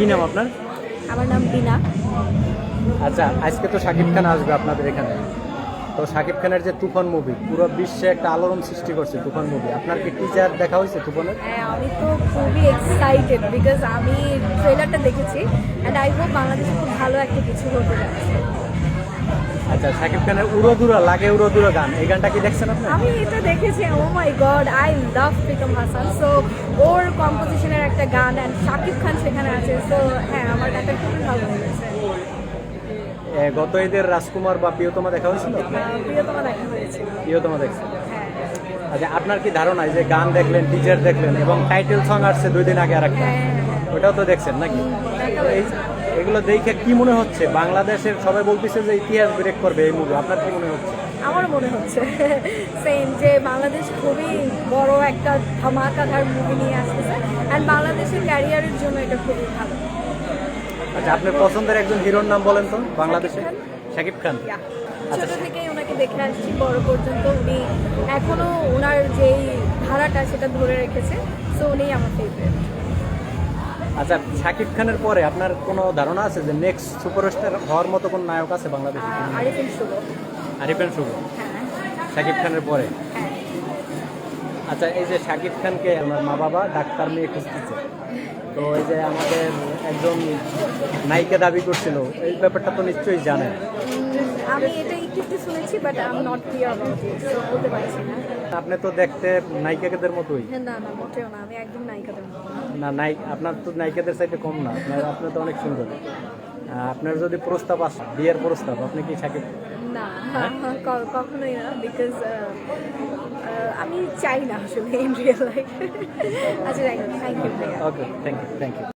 কি নাম আপনার? আমার নাম বিনা। আচ্ছা আজকে তো শাকিব খান আসবে আপনাদের এখানে। তো শাকিব খানের যে তুফান মুভি পুরো বিশ্বে একটা আলোড়ন সৃষ্টি করছে তুফান মুভি আপনার কি টিজার দেখা হয়েছে তুফানের? হ্যাঁ আমি তো খুবই এক্সাইটেড বিকজ আমি ট্রেলারটা দেখেছি অ্যান্ড আই হোপ বাংলাদেশে খুব ভালো একটা কিছু হতে যাচ্ছে। আচ্ছা শাকিব খানের উড়োদুরা লাগে উড়োদুরা গান। এই গানটা কি দেখছেন আপনি? আমি এটা দেখেছি ও my God I love Pritam Hasan so ওর কম্পোজিশনের একটা গান অ্যান্ড শাকিব খান সেখানে আছে। সো হ্যাঁ আমার গানটা খুবই ভালো লেগেছে। গত ঈদের রাজকুমার বা প্রিয়তমা দেখা হয়েছিল? প্রিয়তমা দেখা হয়েছে প্রিয়তমা দেখছেন। হ্যাঁ। আচ্ছা আপনার কি ধারণা যে গান দেখলেন টিজার দেখলেন এবং টাইটেল সং আসছে দুই দিন আগে আর একটা হ্যাঁ হ্যাঁ। ওটাও তো দেখছেন নাকি? এগুলো দেখে কি মনে হচ্ছে? বাংলাদেশের সবাই বলতেছে যে ইতিহাস ব্রেক করবে এই মুভি আপনার কি মনে হচ্ছে? আমারও মনে হচ্ছে। সেম যে বাংলাদেশ খুবই বড় একটা ধামাকাধার মুভি নিয়ে আসতেছে অ্যান্ড বাংলাদেশের ক্যারিয়ারের জন্য এটা খুবই ভালো। আচ্ছা আপনার পছন্দের একজন হিরোর নাম বলেন তো বাংলাদেশে শাকিব খান. আচ্ছা। ছোট থেকেই ওনাকে দেখে আসছি বড় পর্যন্ত উনি এখনও ওনার যেই ধারাটা সেটা ধরে রেখেছে সো উনি আমার ফেভারিট আচ্ছা শাকিব খানের পরে আপনার কোনো ধারণা আছে যে নেক্সট সুপারস্টার হওয়ার মতো কোন নায়ক আছে বাংলাদেশে? আরিফিন শুভ। আরিফেন শুভ। হ্যাঁ। শাকিব খানের পরে? হ্যাঁ। আচ্ছা এই যে শাকিব খানকে আমার মা বাবা ডাক্তার মেয়ে খুঁজতেছে। তো এই যে আমাদের একজন নায়িকা দাবি করছিল এই ব্যাপারটা তো নিশ্চয়ই জানেন। আমি এটা একটু একটু শুনেছি but I am not clear বলতে পারছি না। আপনি তো দেখতে নায়িকাদের মতোই। না না মোটেও না আমি একদম নায়িকাদের মতো না। না নায়িক আপনার তো নায়িকাদের সাইডে কম না আপনার আপনি তো অনেক সুন্দর। আপনার যদি প্রস্তাব আসে বিয়ের প্রস্তাব আপনি কি থাকেন না ক- কখনোই না বিকজ আমি চাই না আসলে ইন রিয়েল লাইফ আচ্ছা thank you okay thank you thank you